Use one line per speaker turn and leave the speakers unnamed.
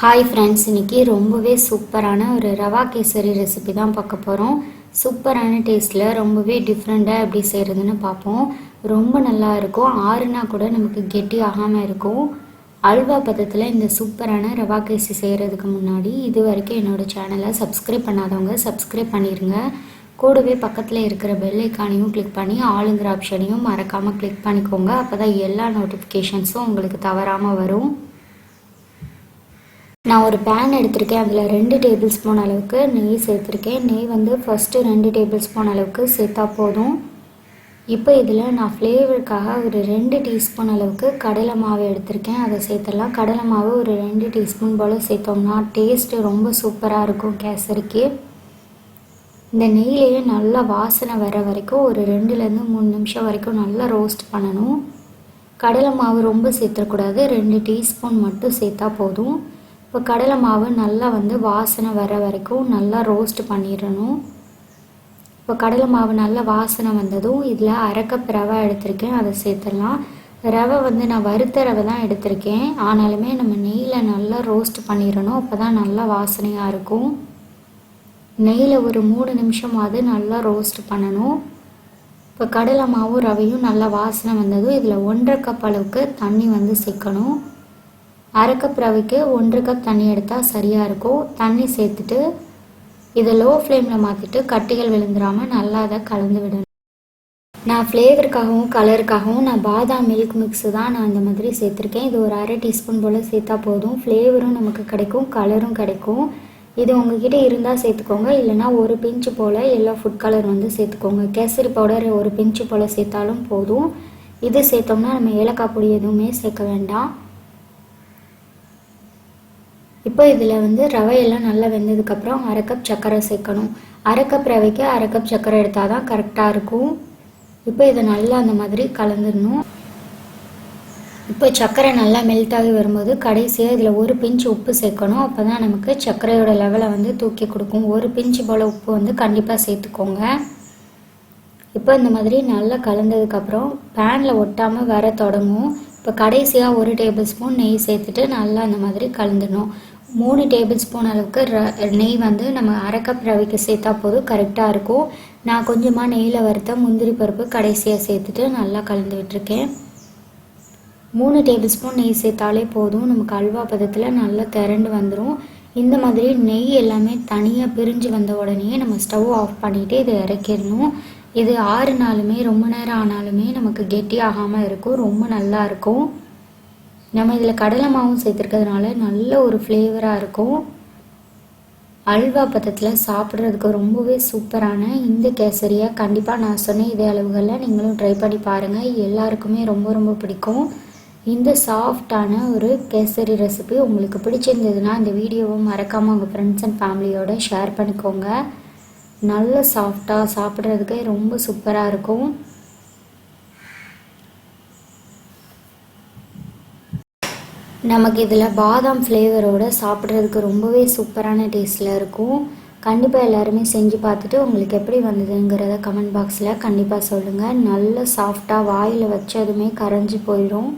Hi friends இன்றைக்கி ரொம்பவே சூப்பரான ஒரு ரவா கேசரி ரெசிபி தான் பார்க்க போகிறோம் சூப்பரான டேஸ்ட்டில் ரொம்பவே டிஃப்ரெண்ட்டாக எப்படி செய்கிறதுன்னு பார்ப்போம். ரொம்ப நல்லா இருக்கும். ஆறுனா கூட நமக்கு கெட்டி ஆகாமல் இருக்கும். அல்வா பதத்தில் இந்த சூப்பரான ரவா கேசரி செய்கிறதுக்கு முன்னாடி இது வரைக்கும் என்னோடய சேனலை சப்ஸ்கிரைப் பண்ணாதவங்க சப்ஸ்கிரைப் பண்ணிடுங்க கூடவே பக்கத்தில் இருக்கிற பெல் ஐக்கானையும் கிளிக் பண்ணி ஆளுங்கிற ஆப்ஷனையும் மறக்காமல் கிளிக் பண்ணிக்கோங்க. அப்போ தான் எல்லா நோட்டிஃபிகேஷன்ஸும் உங்களுக்கு தவறாமல் வரும். நான் ஒரு பேன் எடுத்திருக்கேன். அதில் ரெண்டு டேபிள் ஸ்பூன் அளவுக்கு நெய் சேர்த்துருக்கேன். நெய் வந்து ஃபஸ்ட்டு ரெண்டு டேபிள் ஸ்பூன் அளவுக்கு சேர்த்தா போதும். இப்போ இதில் நான் ஃப்ளேவருக்காக ஒரு ரெண்டு டீஸ்பூன் அளவுக்கு கடலை மாவு எடுத்திருக்கேன். அதை சேர்த்துடலாம். கடலை மாவு ஒரு ரெண்டு டீஸ்பூன் போல் சேர்த்தோம்னா டேஸ்ட்டு ரொம்ப சூப்பராக இருக்கும் கேசரிக்கு. இந்த நெய்லேயே நல்லா வாசனை வர வரைக்கும் ஒரு ரெண்டுலேருந்து மூணு நிமிஷம் வரைக்கும் நல்லா ரோஸ்ட் பண்ணணும். கடலை மாவு ரொம்ப சேர்த்துக்கூடாது ரெண்டு டீஸ்பூன் மட்டும் சேர்த்தா போதும். இப்போ கடலை மாவு நல்லா வந்து வாசனை வர வரைக்கும் நல்லா ரோஸ்ட் பண்ணிடணும். இப்போ கடலை மாவு நல்லா வாசனை வந்ததும் இதில் அரைக்கப் ரவை எடுத்திருக்கேன் அதை சேர்த்துடலாம். ரவை வந்து நான் வறுத்த ரவை தான் எடுத்திருக்கேன். ஆனாலுமே நம்ம நெய்யில் நல்லா ரோஸ்ட் பண்ணிடணும் அப்போ தான் நல்லா வாசனையாக இருக்கும். நெய்யில் ஒரு மூணு நிமிஷமாவது நல்லா ரோஸ்ட் பண்ணணும். இப்போ கடலை மாவும் ரவையும் நல்லா வாசனை வந்ததும் இதில் ஒன்றரை கப் அளவுக்கு தண்ணி வந்து சேர்க்கணும். அரை கப் ரவைக்கு ஒன்றரை கப் தண்ணி எடுத்தால் சரியாக இருக்கும் தண்ணி சேர்த்துட்டு இதை லோ ஃப்ளேமில் மாற்றிட்டு கட்டிகள் விழுந்துடாமல் நல்லா அதை கலந்து விடணும். நான் ஃப்ளேவருக்காகவும் கலருக்காகவும் நான் பாதாம் மில்க் மிக்ஸு தான் நான் இந்த மாதிரி சேர்த்துருக்கேன். இது ஒரு அரை டீஸ்பூன் போல் சேர்த்தா போதும். ஃப்ளேவரும் நமக்கு கிடைக்கும் கலரும் கிடைக்கும். இது உங்ககிட்ட இருந்தால் சேர்த்துக்கோங்க. இல்லைனா ஒரு பிஞ்சு போல் எல்லோ ஃபுட் கலர் வந்து சேர்த்துக்கோங்க. கேசரி பவுடர் ஒரு பிஞ்சு போல் சேர்த்தாலும் போதும். இது சேர்த்தோம்னா நம்ம ஏலக்காய் பொடி எதுவுமே சேர்க்க வேண்டாம். இப்போ இதில் வந்து ரவையெல்லாம் நல்லா வெந்ததுக்கப்புறம் அரை கப் சர்க்கரை சேர்க்கணும். அரை கப் ரவைக்கு அரை கப் சர்க்கரை எடுத்தால் தான் கரெக்டாக இருக்கும். இப்போ இதை நல்லா அந்த மாதிரி கலந்துடணும். இப்போ சர்க்கரை நல்லா மெல்ட் ஆகி வரும்போது கடைசியாக இதில் ஒரு பிஞ்சு உப்பு சேர்க்கணும். அப்போ தான் நமக்கு சர்க்கரையோட லெவலை வந்து தூக்கி கொடுக்கும். ஒரு பிஞ்சு போல் உப்பு வந்து கண்டிப்பாக சேர்த்துக்கோங்க. இப்போ இந்த மாதிரி நல்லா கலந்ததுக்கப்புறம் பேனில் ஒட்டாமல் வர தொடங்கும். இப்போ கடைசியாக ஒரு டேபிள் ஸ்பூன் நெய் சேர்த்துட்டு நல்லா அந்த மாதிரி கலந்துடணும். மூணு டேபிள் ஸ்பூன் அளவுக்கு ர நெய் வந்து நம்ம அரை கப் ரவைக்கு சேர்த்தா போதும் கரெக்டாக இருக்கும். நான் கொஞ்சமாக நெய்யில் வறுத்த முந்திரி பருப்பு கடைசியாக சேர்த்துட்டு நல்லா கலந்து விட்டுருக்கேன். மூணு டேபிள் ஸ்பூன் நெய் சேர்த்தாலே போதும். நமக்கு அல்வா பதத்தில் நல்லா திரண்டு வந்துடும் இந்த மாதிரி நெய் எல்லாமே தனியாக பிரிஞ்சு வந்த உடனே நம்ம ஸ்டவ் ஆஃப் பண்ணிவிட்டு இதை இறக்கிடணும். இது ஆறுனாலுமே ரொம்ப நேரம் ஆனாலுமே நமக்கு கெட்டி ஆகாமல் இருக்கும். ரொம்ப நல்லா இருக்கும். நம்ம இதில் கடலை மாவும் சேர்த்துருக்கிறதுனால நல்ல ஒரு ஃப்ளேவராக இருக்கும். அல்வா பதத்தில் சாப்பிட்றதுக்கு ரொம்பவே சூப்பரான இந்த கேசரியை கண்டிப்பாக நான் சொன்னேன் இதே அளவுகளில் நீங்களும் ட்ரை பண்ணி பாருங்கள் எல்லாருக்குமே ரொம்ப ரொம்ப பிடிக்கும். இந்த சாஃப்டான ஒரு கேசரி ரெசிபி உங்களுக்கு பிடிச்சிருந்ததுன்னா இந்த வீடியோவை மறக்காமல் உங்கள் ஃப்ரெண்ட்ஸ் அண்ட் ஃபேமிலியோட ஷேர் பண்ணிக்கோங்க. நல்ல சாஃப்டாக சாப்பிட்றதுக்கே ரொம்ப சூப்பராக இருக்கும். நமக்கு இதில் பாதாம் ஃப்ளேவரோடு சாப்பிட்றதுக்கு ரொம்பவே சூப்பரான டேஸ்ட்டில் இருக்கும். கண்டிப்பாக எல்லாருமே செஞ்சு பார்த்துட்டு உங்களுக்கு எப்படி வந்ததுங்கிறத கமெண்ட் பாக்ஸில் கண்டிப்பாக சொல்லுங்கள் நல்ல சாஃப்டாக வாயில் வச்சதுமே கரைஞ்சி போயிடும்